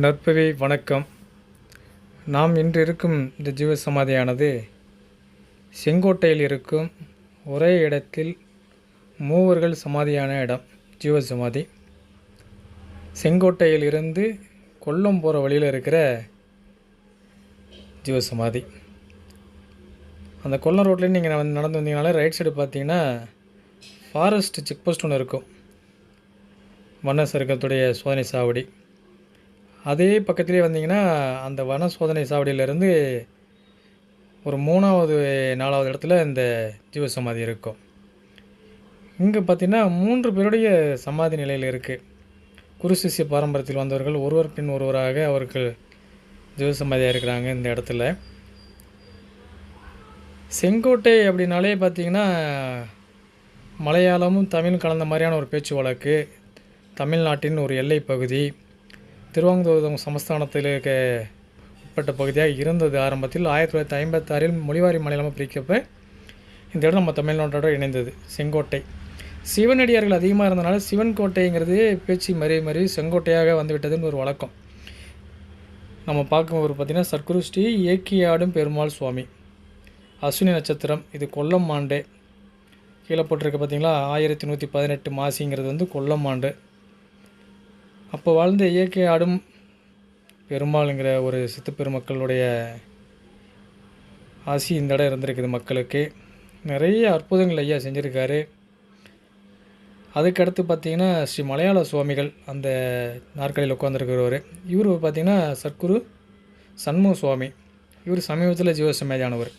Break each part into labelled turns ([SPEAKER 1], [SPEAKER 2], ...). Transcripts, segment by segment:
[SPEAKER 1] நற்பவி வணக்கம். நாம் இன்று இருக்கும் இந்த ஜீவ சமாதியானது செங்கோட்டையில் இருக்கும் ஒரே இடத்தில் மூவர்கள் சமாதியான இடம் ஜீவ சமாதி செங்கோட்டையில் இருந்து கொல்லம் போகிற வழியில் இருக்கிற ஜீவ சமாதி அந்த கொல்லம் ரோட்லேயும் நீங்கள் வந்து நடந்து வந்தீங்கனாலே ரைட் சைடு பார்த்தீங்கன்னா ஃபாரஸ்ட் செக் போஸ்ட் ஒன்று இருக்கும். வண்ண சருக்கத்துடைய சோதனை சாவடி. அதே பக்கத்திலே வந்தீங்கன்னா அந்த வன சோதனை சாவடியிலேருந்து ஒரு மூணாவது நாலாவது இடத்துல இந்த ஜீவ சமாதி இருக்கும். இங்கே பார்த்தீங்கன்னா மூன்று பேருடைய சமாதி நிலையில் இருக்குது குருசிசிய பாரம்பரியத்தில் வந்தவர்கள் ஒருவர் பின் ஒருவராக அவர்கள் ஜீவ சமாதியாக இருக்கிறாங்க இந்த இடத்துல. செங்கோட்டை அப்படின்னாலே பார்த்தீங்கன்னா மலையாளமும் தமிழும் கலந்த மாதிரியான ஒரு பேச்சு வழக்கு. தமிழ்நாட்டின் ஒரு எல்லை பகுதி. திருவாங்கூர் சமஸ்தானத்திலே இருக்க உட்பட்ட பகுதியாக இருந்தது ஆரம்பத்தில். ஆயிரத்தி தொள்ளாயிரத்தி ஐம்பத்தாறில் மொழிவாரி மாநிலமாக பிரிக்கப்ப இந்த இடம் நம்ம தமிழ்நாட்டோட இணைந்தது செங்கோட்டை. சிவனடியார்கள் அதிகமாக இருந்தனால சிவன் கோட்டைங்கிறது பேச்சு மறி மறி செங்கோட்டையாக வந்துவிட்டதுன்னு ஒரு வழக்கம். நம்ம பார்க்கும் ஒரு பார்த்திங்கன்னா சர்க்குரு ஸ்ரீ ஏக்கியாடும் பெருமாள் சுவாமி. அஸ்வினி நட்சத்திரம் இது கொல்லம் ஆண்டு கீழே போட்டிருக்க பார்த்தீங்களா ஆயிரத்தி நூற்றி பதினெட்டு மாசிங்கிறது வந்து கொல்லம் ஆண்டு அப்போ வாழ்ந்த இயற்கை ஆடும் பெருமாளுங்கிற ஒரு சித்து பெருமக்களுடைய ஆசி இந்த இடம் இருந்திருக்குது மக்களுக்கு. நிறைய அற்புதங்கள் ஐயா செஞ்சுருக்காரு. அதுக்கடுத்து பார்த்தீங்கன்னா ஸ்ரீ மலையாள சுவாமிகள் அந்த நாற்காலியில் உட்காந்துருக்கிறவர் இவர் பார்த்திங்கன்னா சர்க்குரு சண்முக சுவாமி. இவர் சமீபத்தில் ஜீவசமாதியானவர்.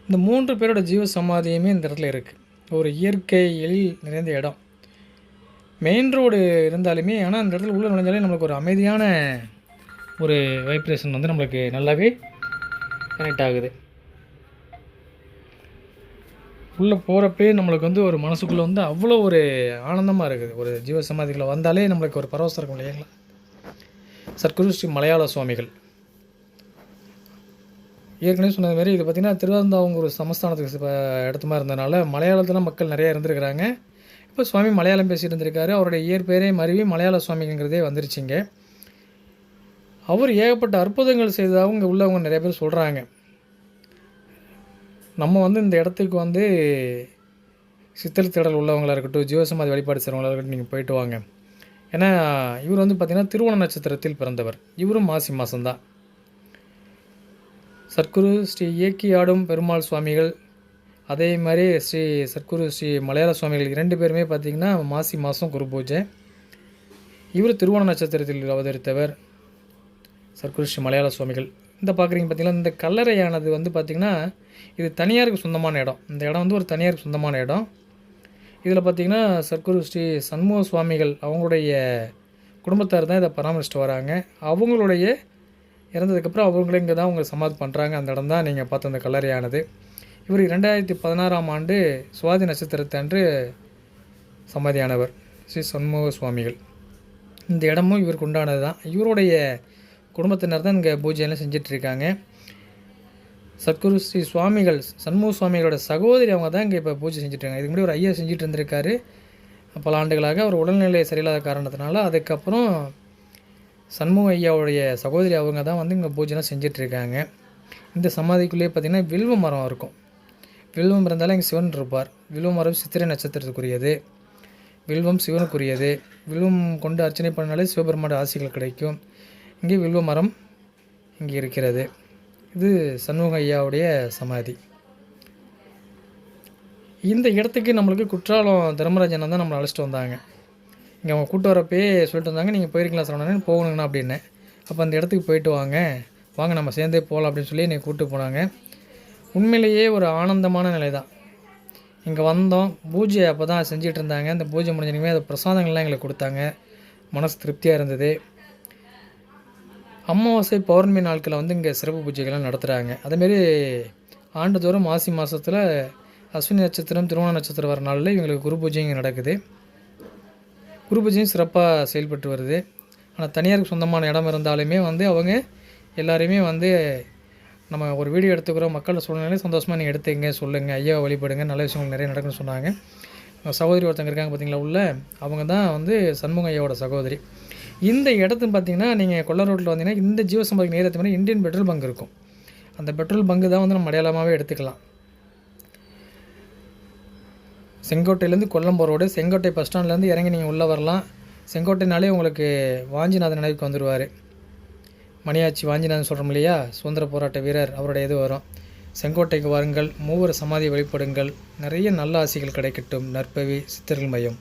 [SPEAKER 1] இந்த மூன்று பேரோட ஜீவ சமாதியுமே இந்த இடத்துல இருக்குது ஒரு இயற்கை எழில் நிறைந்த இடம். மெயின் ரோடு இருந்தாலுமே ஆனால் அந்த இடத்துல உள்ளே நுழைஞ்சாலே நம்மளுக்கு ஒரு அமைதியான ஒரு வைப்ரேஷன் வந்து நம்மளுக்கு நல்லாவே கனெக்ட் ஆகுது. உள்ளே போகிறப்பே நம்மளுக்கு வந்து ஒரு மனசுக்குள்ளே வந்து அவ்வளோ ஒரு ஆனந்தமாக இருக்குது. ஒரு ஜீவ சமாதிகளை வந்தாலே நம்மளுக்கு ஒரு பரவசம் இருக்கும் இல்லைங்களா சர்க்குரு ஸ்ரீ மலையாள சுவாமிகள். ஏற்கனவே சொன்னது மாதிரி இது பார்த்திங்கன்னா ஒரு சமஸ்தானத்துக்கு இடத்துமா இருந்ததுனால மலையாளத்தில் மக்கள் நிறையா இருந்திருக்கிறாங்க. இப்போ சுவாமி மலையாளம் பேசிட்டு இருந்திருக்காரு அவருடைய இயற்பெயரே மருவி மலையாள சுவாமிங்கிறதே வந்துருச்சுங்க. அவர் ஏகப்பட்ட அற்புதங்கள் செய்ததாகவும் இங்கே உள்ளவங்க நிறைய பேர் சொல்கிறாங்க நம்ம வந்து இந்த இடத்துக்கு வந்து சித்தல் தேடல் உள்ளவங்களாக இருக்கட்டும் ஜீவசமாதி வழிபாடு செய்கிறவங்களாக இருக்கட்டும் நீங்கள் போயிட்டு வாங்க. ஏன்னா இவர் வந்து பார்த்திங்கன்னா திருவோண நட்சத்திரத்தில் பிறந்தவர். இவரும் மாசி மாதம்தான் சர்க்குரு ஸ்ரீ இயக்கி ஆடும் பெருமாள் சுவாமிகள் அதே மாதிரி ஸ்ரீ சர்க்குரு ஸ்ரீ மலையாள சுவாமிகள் இரண்டு பேருமே பார்த்திங்கன்னா மாசி மாதம் குரு பூஜை. இவர் திருவோண நட்சத்திரத்தில் அவதரித்தவர் சர்க்குரு ஸ்ரீ மலையாள சுவாமிகள். இந்த பார்க்குறீங்க பார்த்திங்கன்னா இந்த கல்லறையானது வந்து பார்த்திங்கன்னா இது தனியாருக்கு சொந்தமான இடம். இந்த இடம் வந்து ஒரு தனியாருக்கு சொந்தமான இடம். இதில் பார்த்திங்கன்னா சர்க்குரு ஸ்ரீ சண்முக சுவாமிகள் அவங்களுடைய குடும்பத்தார் தான் இதை பராமரிச்சுட்டு வராங்க. அவங்களுடைய இறந்ததுக்கப்புறம் அவங்களே இங்கே தான் அவங்க சமாதி பண்ணுறாங்க அந்த இடம் தான் நீங்கள் பார்த்த அந்த கல்லறையானது. இவர் ரெண்டாயிரத்தி பதினாறாம் ஆண்டு சுவாதி நட்சத்திரத்தன்று சமாதியானவர். ஸ்ரீ சண்முக சுவாமிகள் இந்த இடமும் இவருக்கு உண்டானது தான். இவருடைய குடும்பத்தினர் தான் இங்கே பூஜையெல்லாம் செஞ்சிட்ருக்காங்க. சத்குரு ஸ்ரீ சுவாமிகள் சண்முக சுவாமிகளோட சகோதரி அவங்க தான் இங்கே இப்போ பூஜை செஞ்சுட்ருக்காங்க. இதுக்கு முன்னாடி ஒரு ஐயா செஞ்சுட்டு இருந்திருக்காரு பல ஆண்டுகளாக அவர் உடல்நிலை சரியில்லாத காரணத்தினால அதுக்கப்புறம் சண்முக ஐயாவுடைய சகோதரி அவங்க தான் வந்து இங்கே பூஜைலாம் செஞ்சிட்ருக்காங்க. இந்த சமாதிக்குள்ளேயே பார்த்திங்கன்னா வில்வ மரம் இருக்கும். வில்வம் இருந்தாலும் இங்கே சிவன் இருப்பார். வில்வ மரம் சித்திரை நட்சத்திரத்துக்குரியது. வில்வம் சிவனுக்குரியது. வில்வம் கொண்டு அர்ச்சனை பண்ணாலே சிவபெருமான ஆசைகள் கிடைக்கும். இங்கே வில்வ மரம் இங்கே இருக்கிறது. இது சண்முக ஐயாவுடைய சமாதி. இந்த இடத்துக்கு நம்மளுக்கு குற்றாலம் தர்மராஜன் தான் நம்மளை அழைச்சிட்டு வந்தாங்க. இங்கே அவங்க கூட்டு வரப்பே சொல்லிட்டு வந்தாங்க நீங்கள் போயிருக்கலாம் சொன்னேன்னு போகணுங்கண்ணா அப்படின்னு. அப்போ அந்த இடத்துக்கு போயிட்டு வாங்க. வாங்க நம்ம சேர்ந்தே போகலாம் அப்படின்னு சொல்லி என்னை கூப்பிட்டு போனாங்க. உண்மையிலேயே ஒரு ஆனந்தமான நிலை தான் இங்கே வந்தோம் பூஜை அப்போ தான் செஞ்சிட்டு இருந்தாங்க அந்த பூஜை முடிஞ்சனுமே அது பிரசாதங்கள்லாம் எங்களுக்கு கொடுத்தாங்க. மனசு திருப்தியாக இருந்தது. அமாவாசை பௌர்ணமி நாட்களில் வந்து இங்கே சிறப்பு பூஜைகள்லாம் நடத்துகிறாங்க அதேமாரி ஆண்டுதோறும் மாசி மாதத்தில் அஸ்வினி நட்சத்திரம் திருவோண நட்சத்திரம் வர நாளில் இவங்களுக்கு குரு பூஜை இங்கே நடக்குது. குரு பூஜையும் சிறப்பாக செயல்பட்டு வருது. ஆனால் தனியாருக்கு சொந்தமான இடம் இருந்தாலுமே வந்து அவங்க எல்லாரையுமே வந்து நம்ம ஒரு வீடியோ எடுத்துக்கிறோம். மக்கள் சூழ்நிலை சந்தோஷமாக நீங்கள் எடுத்துங்க சொல்லுங்கள் ஐயாவை வழிபடுங்க. நல்ல விஷயங்கள் நிறைய நடக்குன்னு சொன்னாங்க. சகோதரி ஒருத்தங்க இருக்காங்க பார்த்தீங்களா உள்ள? அவங்க தான் வந்து சண்முக ஐயாவோட சகோதரி. இந்த இடத்து பார்த்தீங்கன்னா நீங்கள் கொல்ல ரோட்டில் வந்தீங்கன்னா இந்த ஜீவசம்பாதிக்கு நேரத்து மாதிரி இந்தியன் பெட்ரோல் பங்க் இருக்கும். அந்த பெட்ரோல் பங்கு தான் வந்து நம்ம அடையாளமாகவே எடுத்துக்கலாம். செங்கோட்டையிலேருந்து கொல்லம் போகிறோடு செங்கோட்டை பஸ் ஸ்டாண்ட்லேருந்து இறங்கி நீங்கள் உள்ளே வரலாம். செங்கோட்டைனாலே உங்களுக்கு வாஞ்சிநாதன் நினைவுக்கு வந்துடுவார் மணியாச்சி வாஞ்சிநாதன் சொல்கிறோம் இல்லையா? சுதந்திர போராட்ட வீரர் அவருடைய இது வரும். செங்கோட்டைக்கு வாருங்கள் மூவர் சமாதி வழிபடுங்கள் நிறைய நல்ல ஆசைகள் கிடைக்கட்டும். நற்பவி சித்தர்கள் மையம்.